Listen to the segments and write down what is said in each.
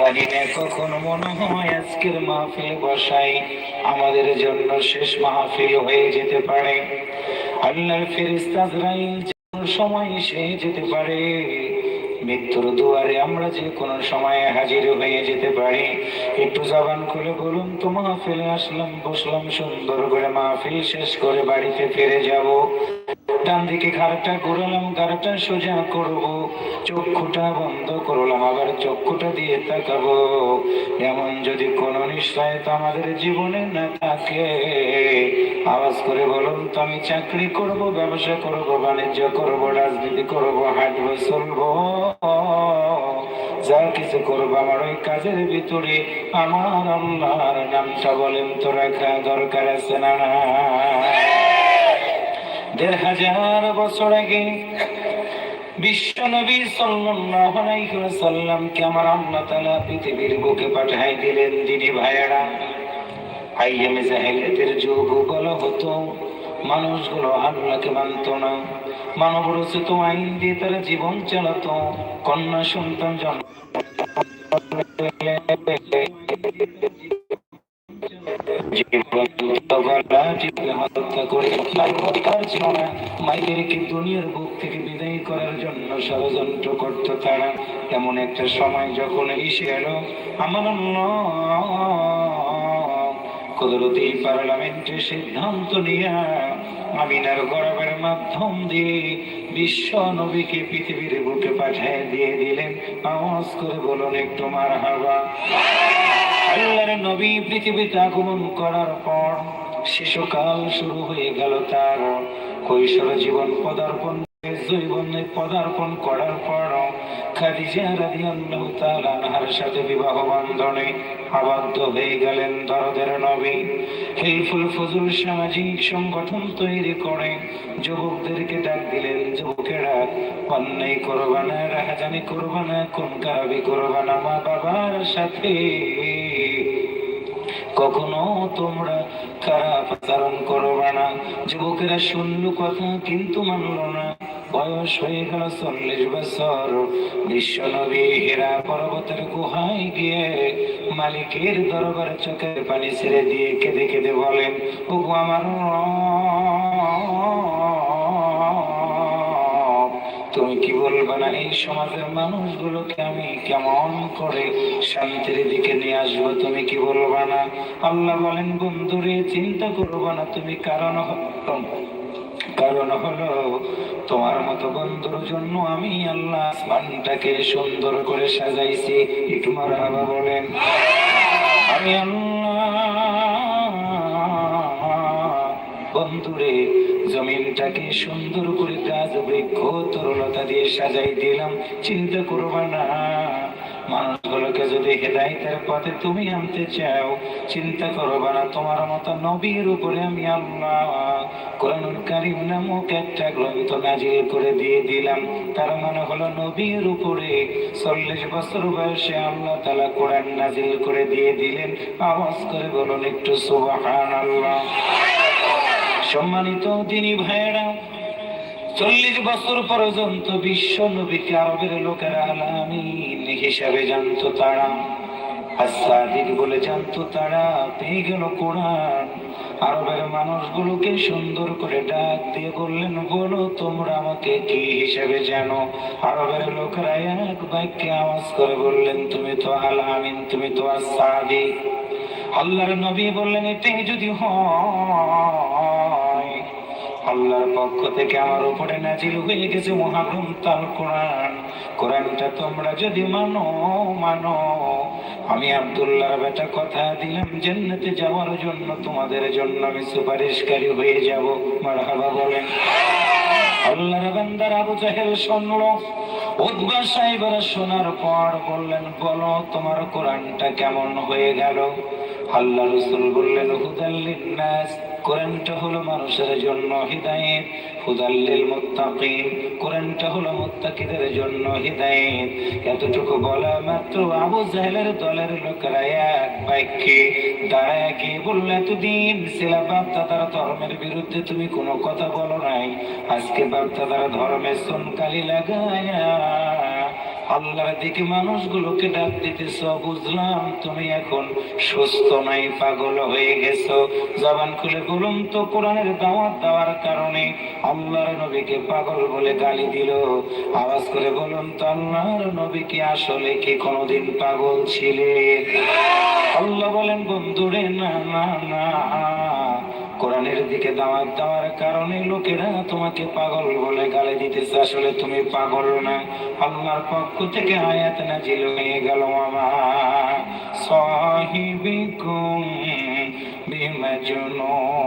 জানি না কখন মনে হয় আজকের মাহফিল বসাই। আমাদের জন্য শেষ মাহফিল হয়ে যেতে পারে। আল্লাহর ফেরেশতা আজরাইল সময় এসে যেতে পারে। মৃত্যুর দুয়ারে আমরা যে কোনো সময়ে হাজির হয়ে যেতে পারি। একটু জবান খুলে বলুন তো, মাহফিলে আসলাম, বসলাম, সুন্দর করে মাহফিল শেষ করে বাড়িতে ফিরে যাব। ডান দিকে ঘাড়টা ঘুরালাম, ঘাড়টা সোজা করব। চক্ষুটা বন্ধ করলাম, আবার চক্ষুটা দিয়ে তাকাবো। এমন যদি কোনো নিশ্চয়তা আমাদের জীবনে না থাকে। আওয়াজ করে বলুন তো, আমি চাকরি করব, ব্যবসা করব, বাণিজ্য করব, রাজনীতি করব, হাঁটবো, চলবো। যা কিছু করব আমার ওই কাজের ভিতরে। আমার আল্লাহর নামটা বলেন তো রাখা দরকার আছে না? দেড় হাজার বছর আগে বিশ্ব নবী ওয়াসাল্লামকে আমার পৃথিবীর বুকে পাঠাই দিলেন। দিদি হতো। মানুষগুলো আল্লাহকে মানত না। মানব রচিত আইন দিয়ে তারা জীবন চালাতো। কন্যা সন্তান জন্ম দুনিয়ার থেকে বিদায় করার জন্য ষড়যন্ত্র তারা একটা সময় যখন এসে এলো আমার কুদরতি পার্লামেন্টে সিদ্ধান্ত নিয়ে আমিনার গরবের মাধ্যম দিয়ে বিশ্ব নবীকে পৃথিবীর বুকে পাঠিয়ে দিয়ে দিলেন। আওয়াজ করে বলুন একটু মার হাবা আল্লাহর নবী পৃথিবীতে আগমন করার পর শিশুকাল শুরু হয়ে গেল তার। কৈশোর জীবন পদার্পণ জীবনে পদার্পণ করার পর সাথে বিবাহ বন্ধনে আবদ্ধ হয়ে গেলেন দরদের নবী। ফজুল সামাজিক সংগঠন তৈরি করে যুবকদেরকে ডাক দিলেন, যুবকেরা, অন্যায় না, রাহাজানি না কোন কারাবি করবা না, মা বাবার সাথে। কখনো তোমরা খারাপ আচরণ করবে না। যুবকেরা শুনল কথা কিন্তু মানল না। বয়স হয়ে চল্লিশ বছর পর্বতের গিয়ে মালিকের দরবার চোখের পানি ছেড়ে দিয়ে কেঁদে কেঁদে বলেন, ওগো আমার তুমি কি বলবে না, এই সমাজের মানুষগুলোকে আমি কেমন করে শান্তির দিকে নিয়ে আসব, তুমি কি বলবে না? আল্লাহ বলেন, বন্ধুরে, চিন্তা করব না, তুমি কারণ কারণ হলো তোমার মতো বন্ধুর জন্য আমি আল্লাহ আসমানটাকে সুন্দর করে সাজাইছি। একটু মারহাবা বলেন, আমি আল্লাহ বন্ধুরে, জমিনটাকে সুন্দর করে গাছ, বৃক্ষ, তরলতা দিয়ে সাজাই দিলাম। চিন্তা করবা না, মানুষগুলোকে যদি হেদায়তের পথে তুমি আনতে চাও, চিন্তা করবা না, তোমার মতো নবীর উপরে আমি আল্লাহ কোরআনুল কারিম নামক একটা গ্রন্থ নাজিল করে দিয়ে দিলাম। তার মানে হলো নবীর উপরে চল্লিশ বছর বয়সে আল্লাহ তালা কোরআন নাজিল করে দিয়ে দিলেন। আওয়াজ করে বলুন একটু সুবাহান আল্লাহ সম্মানিত দিনী ভাইয়েরা, চল্লিশ বছর পর্যন্ত বিশ্ব নবীকে আরবের লোকেরা আলামিন হিসাবে জানতো তারা আসাদিক বলে জানতো তারা, পেয়ে গেল কোরআন। আরবের মানুষগুলোকে সুন্দর করে ডাক দিয়ে বললেন বলো তোমরা আমাকে কি হিসেবে জানো? আরবের লোকেরা এক বাক্যে আওয়াজ করে বললেন, তুমি তো আল আমিন, তুমি তো আর আসাদিক আল্লাহর নবী বললেন, এটাই যদি হয়, আল্লাহর পক্ষ থেকে আমার উপরে নাজিল হয়ে গেছে মহাগ্রন্থ কোরআন। কোরআনটা তোমরা যদি মানো মানো। আমি আবদুল্লাহর বেটা কথা দিলাম, জান্নাতে যাওয়ার জন্য তোমাদের জন্য আমি সুপারিশকারী হয়ে যাব। মারহাবা বলেন। আল্লাহর বান্দার আবু জাহেল শুনলো। উদ্বা সাহেবরা শোনার পর বললেন, বলো তোমার কোরআনটা কেমন হয়ে গেল? আল্লাহ রসুল বললেন হুদাল্লিন নাস কোরআনটা হলো মানুষের জন্য হিদায়েত হুদাল্লিল মুত্তাকিন। কোরআনটা হলো মুত্তাকিদের জন্য হিদায়েত। এতটুকু বলা মাত্র আবু জাহেলের দলের লোকেরা এক বাক্যে, দাঁড়ায় গিয়ে বললে এতদিন ছিলা বাপদাদার ধর্মের বিরুদ্ধে তুমি কোনো কথা বলো নাই। আজকে বাপদাদার ধর্মের সুনকালি লাগায়া আল্লাহর দিকে মানুষগুলোকে ডাক দিতেছ, বুঝলাম তুমি এখন সুস্থ নাই, পাগল হয়ে গেছো। জবান খুলে বলুন তো, কোরআনের দাওয়াত দেওয়ার কারণে আল্লাহর নবীকে পাগল বলে গালি দিল। আওয়াজ করে বলুন তো, আল্লাহর নবী কি আসলে কি কোনোদিন পাগল ছিলেন? আল্লাহ বলেন, বন্ধুরে, না না না। কোরআনের দিকে দাওয়াত দেওয়ার কারণে লোকেরা তোমাকে পাগল বলে গালি দিতেছে। আসলে তুমি পাগল না। আল্লাহর পক্ষ থেকে আয়াত নাজিল হয়ে গেল মামা। সাহিবিকুম বিমাজুনুন।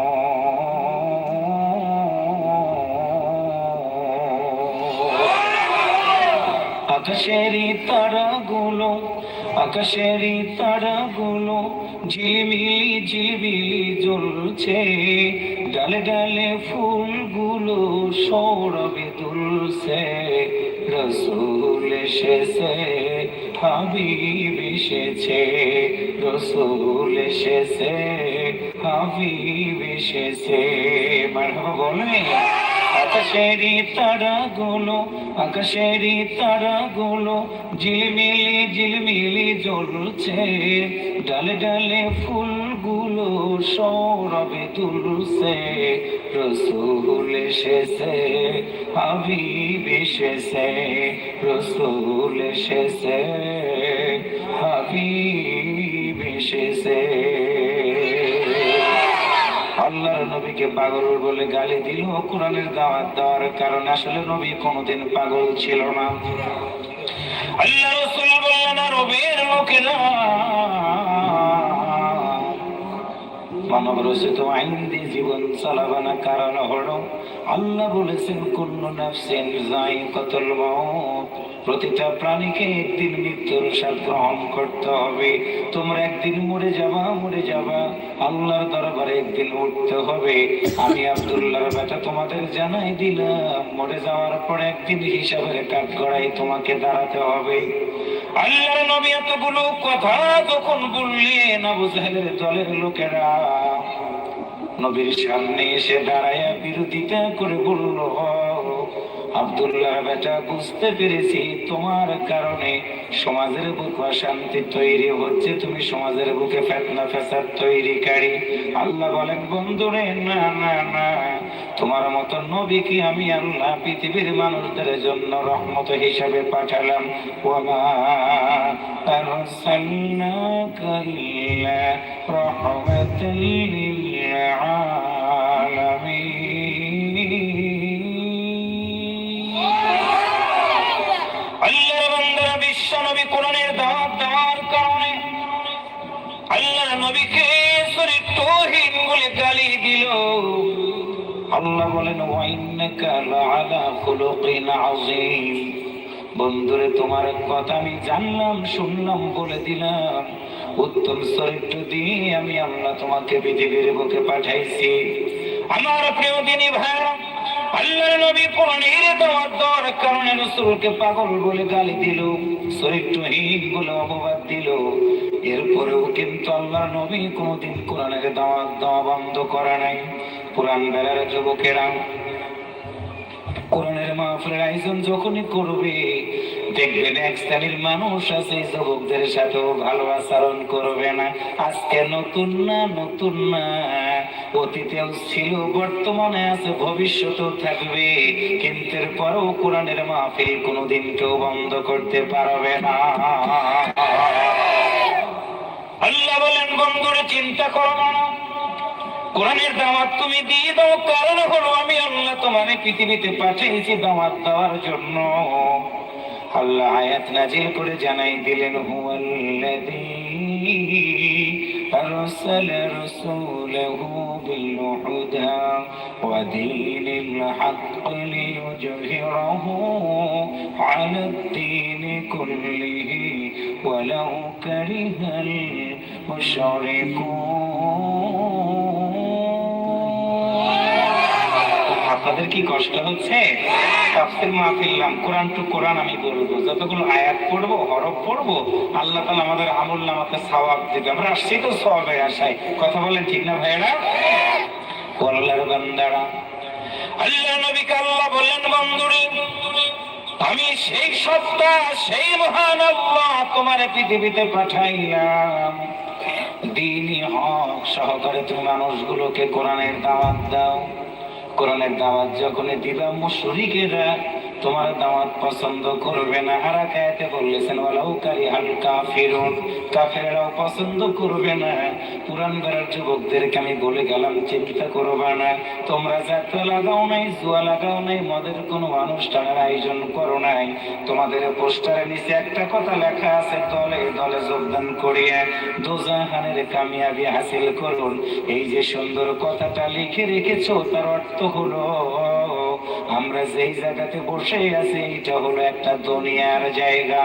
আকাশেরই তারাগুলো আকাশেরই তারাগুলো ঝিলমিলি ঝিলমিলি জ্বলছে, ডালে ডালে ফুলগুলো সৌরভে দুলছে, রসুল এসেছে, হাবিব এসেছে, রসুল এসেছে, হাবিব এসেছে। মারহাবা বলে আকাশেরই তারাগুলো আকাশেরই তারাগুলো ঝিলমিলি ঝিলমিলি জ্বলছে। ডালে ডালে ফুলগুলো সৌরভে তুলছে। রসুল এসেছে, হাবিব এসেছে, রসুল এসেছে, হাবিব এসেছে। আল্লাহর নবীকে পাগল বলে গালি দিল। কোরআনের দাওয়াত দেওয়ার কারণে আসলে নবী কোনোদিন পাগল ছিল না। আল্লাহ রসুল বললেন রবির লোকেরা মানব রচিত আইন দিয়ে জীবন চালাবানা কারণ হলো আল্লাহ বলেছেন কোন নাফসিন যাই কতল মউত। প্রতিটা প্রাণীকে একদিন মৃত্যুর স্বাদ গ্রহণ করতে হবে। তোমরা একদিন মরে যাবা মরে যাবা। আল্লাহর দরবারে একদিন উঠতে হবে। আমি আব্দুল্লাহর বেটা তোমাদের জানাই দিলাম। মরে যাওয়ার পর একদিন হিসাবের কাঠ গড়াই তোমাকে দাঁড়াতে হবে। আল্লাহর নবী এতগুলো কথা যখন বললেন, আবু জাহেলের দলের লোকেরা নবীর সামনে এসে দাঁড়ায়া বিরোধিতা করে বলল, আব্দুল্লাহ বেটা, বুঝতে পেরেছি তোমার কারণে সমাজের বুক অশান্তি তৈরি হচ্ছে। তুমি সমাজের বুকে ফেতনা ফেসাদ তৈরিকারী আল্লাহ বলেন, বন্ধুরে, না না না। তোমার মতো নবীকে আমি আল্লাহ পৃথিবীর মানুষদের জন্য রহমত হিসাবে পাঠালাম। ওমা আরসালনাকা ইল্লা আল্লাহর নবী কোরআনের দাওয়াত দেওয়ার কারণে আল্লাহর নবীকে চরিত্রহীন বলে গালি দিল। আল্লাহ বলেন ওয়াইন্নাকা লাআলা খুলুকিন বন্ধুরে, তোমার কথা আমি জানলাম, শুনলাম, বলে দিলাম। উত্তম চরিত্র দিয়ে আমি আল্লাহ তোমাকে পৃথিবীর বুকে পাঠাইছি। আমার প্রিয় দিনী ভাই পাগল বলে গালি বলে অপবাদ এরপরেও কিন্তু কোনোদিন বন্ধ করে নাই। যুবকেরা, কোরআনের মাহফিলের আয়োজন যখনই করবে দেখবেন এক শ্রেণির মানুষ আছে যুবকদের সাথেও ভালো আচরণ করবে না। আজকে নতুন না নতুন না। অতীতেও ছিল, বর্তমানে আছে, ভবিষ্যতেও থাকবে। কিন্তু এরপরেও কোরআনের মাহফিল কোনোদিন কেউ বন্ধ করতে পারবে না। আল্লাহ বলেন, বন্ধুরে, চিন্তা করো না। কোরআনের দাওয়াত তুমি দিয়ে দাও, কারণ হলো আমি আল্লাহ তোমাকে পৃথিবীতে পাঠিয়েছি দাওয়াত দেওয়ার জন্য। আল্লাহ আয়াত নাজিল করে জানাই দিলেন হুয়াল্লাযী أرسل رسوله بالهدى ودين الحق ليظهره على الدين كله ولو كره المشركون আপনাদের কি কষ্ট হচ্ছে? তাফসির মাহফিল নাম, কোরআন টু কোরআন আমি বলব। যতগুলো আয়াত পড়ব, হরফ পড়ব, আল্লাহ তালা আমাদের আমল নামাকে সওয়াব দেবে। আমরা আসছি তো সওয়াবের আশায়। কথা বলেন ঠিক না ভাইয়েরা? আল্লাহর বান্দারা আল্লাহ নবীকে আল্লাহ বললেন আমি সেই সত্তা, সেই মহান আল্লাহ তোমার পৃথিবীতে পাঠাইলাম। দিনই হক সহকারে তুমি মানুষগুলোকে কোরআনের দাওয়াত দাও। কোরআনের দাওয়াত যখন দিবা মুশরিকেরা তোমার দাওয়াত পছন্দ করবে না। আর কায়াতে বললেছেন, ওয়ালাউ কারি হাল কাফিরুন। কাফেররাও পছন্দ করবে না। পুরান বেড়ার যুবকদেরকে আমি বলে গেলাম, চিন্তা করবে না, তোমরা যাত্রা লাগাও নাই, জুয়া লাগাও নাই, মদের কোনো অনুষ্ঠানের আয়োজন করো নাই। তোমাদের পোস্টারের নিচে একটা কথা লেখা আছে, দলে দলে যোগদান করিয়া দোজাহানের কামিয়াবি হাসিল করুন। এই যে সুন্দর কথাটা লিখে রেখেছো, তার অর্থ হলো আমরা যেই জায়গাতে বসে আছি এটা হলো একটা দুনিয়ার জায়গা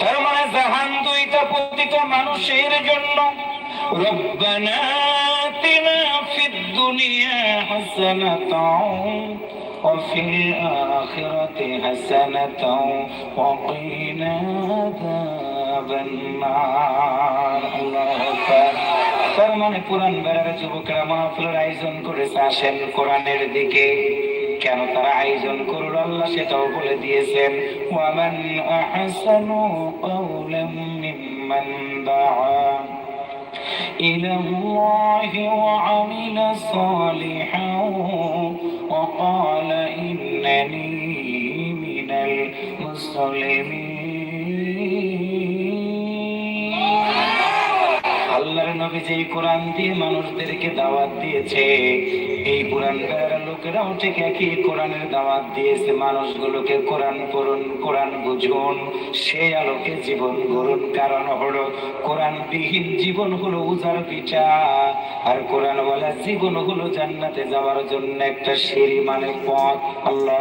তার মানে জাহান দুইটা প্রতিটা মানুষের জন্য রব্বানা আতিনা ফিদ দুনিয়া হাসানাতাও وفي الآخرة حسنة وقنا عذاب النار الله أكبر তার মানে কোরআন বেড়ার যুবকেরা মাহফিলের আয়োজন করেছে আসেন কোরআনের দিকে কেন তারা আয়োজন করল আল্লাহ সেটাও বলে দিয়েছেন ওয়ামান আহসানু কাওলাম মিম্মান দাআ إلى الله وعمل صالحا وقال إنني من المسلمين নবী যেই কোরআন দিয়ে মানুষদেরকে দাওয়াত দিয়েছে, এই কোরআন লোকেরাও ঠিক একই কোরআনের দাওয়াত দিয়েছে। মানুষগুলোকে কোরআন পড়ুন, কোরআন বুঝুন সেই আলোকে জীবন গড়ুন। কারণ হলো কোরআন বিহীন জীবন হলো উজার পিঠা, আর কোরআন বলা জীবন হলো জান্নাতে যাওয়ার জন্য একটা সিঁড়ি মানে পথ। আল্লাহ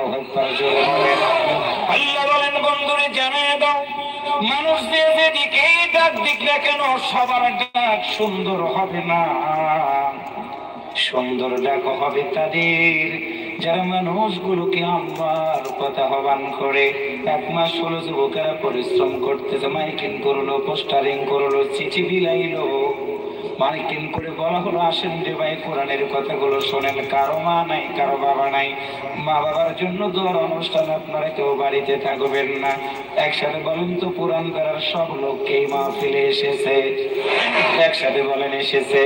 আল্লাহ বলেন, বন্ধুরে জানায় দাও। মানুষ যে যেদিকে ডাক দিক না কেন, সবার ডাক সুন্দর হবে না। সুন্দর ডাক হবে তাদের, যারা মানুষগুলোকে আমার কথা হবান করে। এক মাস হলো যুবকেরা পরিশ্রম করতেছে, মাইকিং করল, পোস্টারিং করল, চিঠি বিলাইলো মাইকিং করে বলা হলো, আসেন রে ভাই, কোরআনের কথাগুলো শোনেন। কারও মা নাই, কারও বাবা নাই। মা বাবার জন্য দোয়ার অনুষ্ঠান আপনারা কেউ বাড়িতে থাকবেন না। একসাথে বলেন তো পুরান করার সব লোককেই মাহফিলে এসেছে। একসাথে বলেন, এসেছে।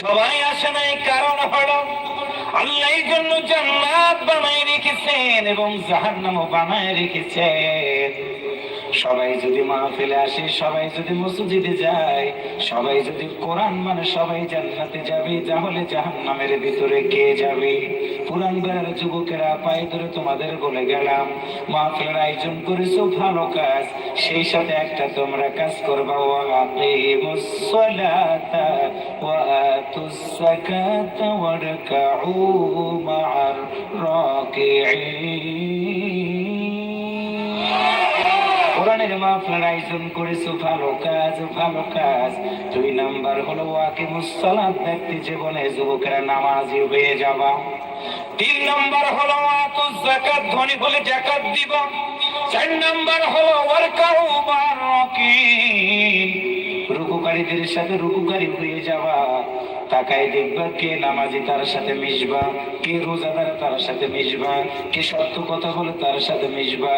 সবাই আসে নাই, কারণ হলো আল্লাহ এই জন্য জান্নাত বানায় রেখেছেন এবং জাহান্নামও বানায় রেখেছেন। সবাই যদি মাহফিলে আসে, সবাই যদি মসজিদে যায়, সবাই যদি কোরআন মানে সবাই জান্নাতে যাবে, তাহলে জাহান্নামের ভিতরে কে যাবে? পুরান বেড়ার যুবকেরা পায়ে ধরে তোমাদের বলে গেলাম, মাহফিলের আয়োজন করেছ, ভালো কাজ, সেই সাথে একটা তোমরা কাজ করবা ওয়া আকিমুস সালাতা ওয়া আতুস যাকাতা ওয়ারকাউ মা'আর রাকিঈন। কোরআনের মাহফিলের আয়োজন করেছ ভালো কাজ ভালো কাজ। দুই নাম্বার হলো ওয়াকে মুসালাত ব্যক্তি জীবনে যুবকেরা নামাজি হয়ে যাবা। তিন নাম্বার হলো ওয়াতু যাকাত, ধনী হলে যাকাত দিব। চার নাম্বার হলো ওয়ারকাউ বারাকিন রুকুকারীদের সাথে রুকুকারী হয়ে যাওয়া তাকাই দেখবা, কে নামাজি তার সাথে মিশবা, কে রোজাদার তার সাথে মিশবা, কে সত্য কথা বলে তার সাথে মিশবা।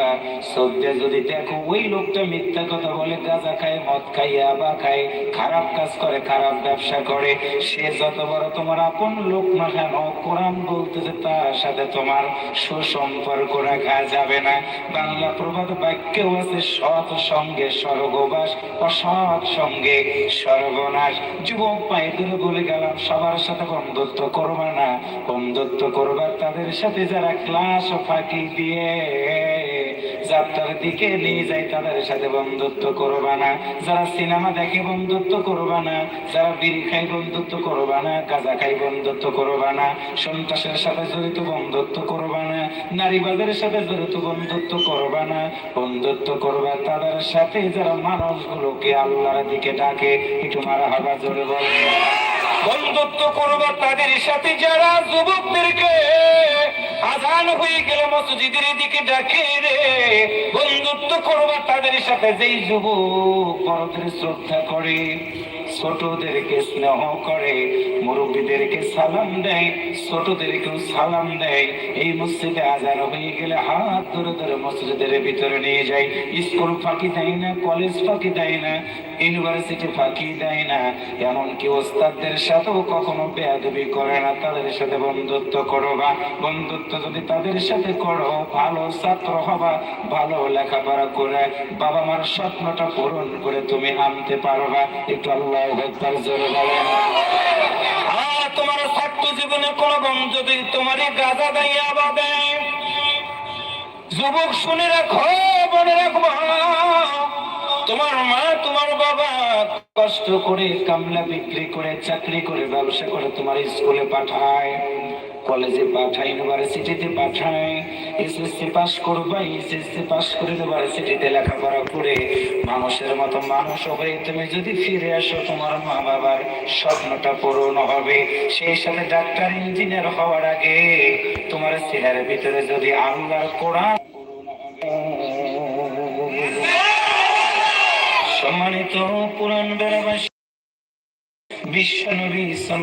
সদ্যে যদি দেখো ওই লোকটা মিথ্যা কথা বলে, গাঁজা খায়, মদ খায়, আবা খায়, খারাপ কাজ করে, খারাপ ব্যবসা করে, সে যত বড় তোমার আপন লোক না কেন, কোরআন বলতেছে তার সাথে তোমার সুসম্পর্ক রাখা যাবে না। বাংলা প্রবাদ বাক্যেও আছে, সৎ সঙ্গে স্বর্গবাস, অসৎ সঙ্গে সর্বনাশ যুবক পায়ে ধরে বলে গেলাম সবার সাথে বন্ধুত্ব করবা না। বন্ধুত্ব করবা তাদের সাথে যারা ক্লাস ফাঁকি দিয়ে। যাত্রার দিকে নিয়ে যায় তাদের সাথে বন্ধুত্ব করবা না। যারা সিনেমা দেখে বন্ধুত্ব করবা না। যারা বিড়ি খাই বন্ধুত্ব করবা না। গাঁজা খাই বন্ধুত্ব করবা না। সন্ত্রাসের সাথে জড়িত বন্ধুত্ব করবা না। নারীবাদের সাথে জড়িত বন্ধুত্ব করবা না। বন্ধুত্ব করবা তাদের সাথে যারা মানুষগুলোকে আল্লাহর দিকে ডাকে। একটু মারা হবা, জোরে বলবে বন্ধুত্ব করবা তাদের সাথে যারা যুবকদেরকে আজান হয়ে গেল, মসজিদের দিকে ডাকে রে। বন্ধুত্ব করবা তাদের সাথে যেই যুবক বড়দের শ্রদ্ধা করে, ছোটদেরকে স্নেহ করে, মুরব্বীদেরকে সালাম দেয়, ছোটদেরকেও সালাম দেয়। এই মসজিদে আজান হয়ে গেলে হাত ধরে ধরে মসজিদের ভিতরে নিয়ে যায়। স্কুল ফাঁকি দেয় না, কলেজ ফাঁকি দেয় না ইউনিভার্সিটি ফাঁকি দেয় না। এমনকি ওস্তাদদের সাথেও কখনো বেয়াদবি করে না। তাদের সাথে বন্ধুত্ব করো বা বন্ধুত্ব যদি তাদের সাথে করো, ভালো ছাত্র হবা, ভালো লেখাপড়া করে বাবা মার স্বপ্নটা পূরণ করে তুমি আনতে পারবা একটু আল্লাহ একবার জোরে বলেন। তোমার ছাত্র জীবনে কোনো যদি তোমারই গাজা দাইয়া বা দেয় যুবক শুনে রাখো, মনে রাখব। তোমার মা, তোমার বাবা কষ্ট করে, কামলা বিক্রি করে, চাকরি করে, ব্যবসা করে তোমার স্কুলে পাঠায়, কলেজে পাঠায়, ইউনিভার্সিটিতে পাঠায় এসএসসি পাস করবা এসএসসি পাস করে ইউনিভার্সিটিতে লেখাপড়া করে। মানুষের মতো মানুষ হয়ে তুমি যদি ফিরে আসো, তোমার মা বাবার স্বপ্নটা পূরণ হবে। সেই সাথে ডাক্তার, ইঞ্জিনিয়ার হওয়ার আগে তোমার ছেলের ভিতরে যদি আল্লাহর কোরআন পুরাণ বেড়াবাসী বিশ্বনবী সাল্লাল্লাহু